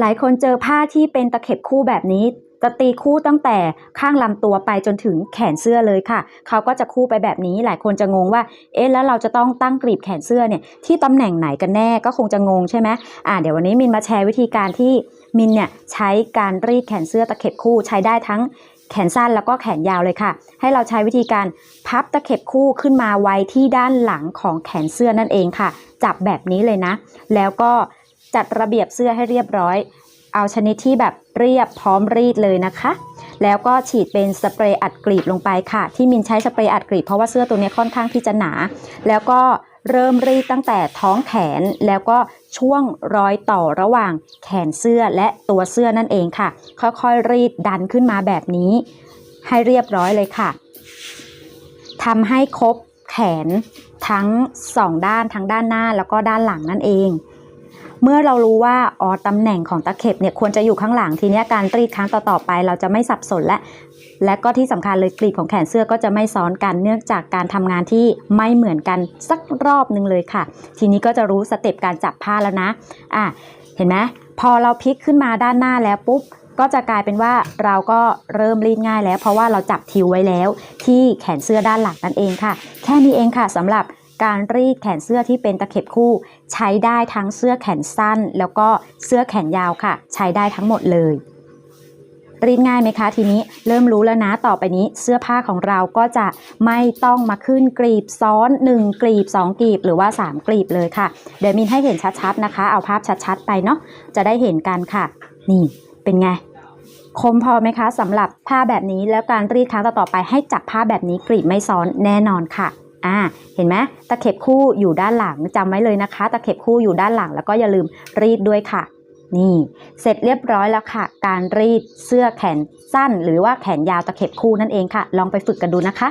หลายคนเจอผ้าที่เป็นตะเข็บคู่แบบนี้จะตีคู่ตั้งแต่ข้างลำตัวไปจนถึงแขนเสื้อเลยค่ะ เขาก็จะคู่ไปแบบนี้ หลายคนจะงงว่า เอ๊ะ แล้วเราจะต้องตั้งกรีบแขนเสื้อเนี่ยที่ตำแหน่งไหนกันแน่ ก็คงจะงงใช่ไหมอ่าเดี๋ยววันนี้มินมาแชร์วิธีการที่มินเนี่ยใช้การรีดแขนเสื้อตะเข็บคู่ใช้ได้ทั้งแขนสั้นแล้วก็แขนยาวเลยค่ะ ให้เราใช้วิธีการพับตะเข็บคู่ขึ้นมาไว้ที่ด้านหลังของแขนเสื้อนั่นเองค่ะ จับแบบนี้เลยนะ แล้วก็ จัดระเบียบเสื้อให้เรียบร้อย เอาชนิดที่แบบเรียบพร้อมรีดเลยนะคะ แล้วก็ฉีดเป็นสเปรย์อัดกรีบลงไปค่ะ ที่มินใช้สเปรย์อัดกรีบเพราะว่าเสื้อตัวนี้ค่อนข้างที่จะหนา แล้วก็เริ่มรีดตั้งแต่ท้องแขนแล้วก็ช่วงรอยต่อระหว่างแขนเสื้อและตัวเสื้อนั่นเองค่ะ ค่อยๆรีดดันขึ้นมาแบบนี้ ให้เรียบร้อยเลยค่ะทำให้ครบแขนทั้งสองด้านทั้งด้านหน้าแล้วก็ด้านหลังนั่นเอง เมื่อเรารู้ว่าอ๋อตำแหน่งของตะเข็บเนี่ยควรจะอยู่ข้างหลังทีนี้การรีดครั้งต่อๆไป เราจะไม่สับสนและ และก็ที่สำคัญเลยกลีบของแขนเสื้อก็จะไม่ซ้อนกันเนื่องจากการทำงานที่ไม่เหมือนกันสักรอบหนึ่งเลยค่ะ ทีนี้ก็จะรู้สเต็ปการจับผ้าแล้วนะอะเห็นไหมพอเราพลิกขึ้นมาด้านหน้าแล้วปุ๊บก็จะกลายเป็นว่าเราก็เริ่มรีดง่ายแล้ว เพราะว่าเราจับทิวไว้แล้ว ที่แขนเสื้อด้านหลังนั่นเองค่ะ แค่นี้เองค่ะสำหรับ การรีดแขนเสื้อที่เป็นตะเข็บคู่ ใช้ได้ทั้งเสื้อแขนสั้น แล้วก็เสื้อแขนยาวค่ะ ใช้ได้ทั้งหมดเลยรีดง่ายไหมคะ ทีนี้เริ่มรู้แล้วนะต่อไปนี้เสื้อผ้าของเราก็จะไม่ต้องมาขึ้นกรีบซ้อน 1 กรีบ 2 กรีบหรือว่า 3 กรีบเลยค่ะ เดี๋ยวมินให้เห็นชัดๆนะคะ เอาภาพชัดๆ ไปเนาะจะได้เห็นกันค่ะ นี่เป็นไง คมพอไหมคะสำหรับผ้าแบบนี้แล้วการรีดครั้งต่อๆไปให้จับผ้าแบบนี้กรีบไม่ซ้อนแน่นอนค่ะ อ่าเห็นไหมตะเข็บคู่อยู่ด้านหลังจำไว้เลยนะคะ ตะเข็บคู่อยู่ด้านหลังแล้วก็อย่าลืมรีดด้วยค่ะ นี่ เสร็จเรียบร้อยแล้วค่ะ การรีดเสื้อแขนสั้น หรือว่าแขนยาวตะเข็บคู่นั่นเองค่ะ ลองไปฝึกกันดูนะคะ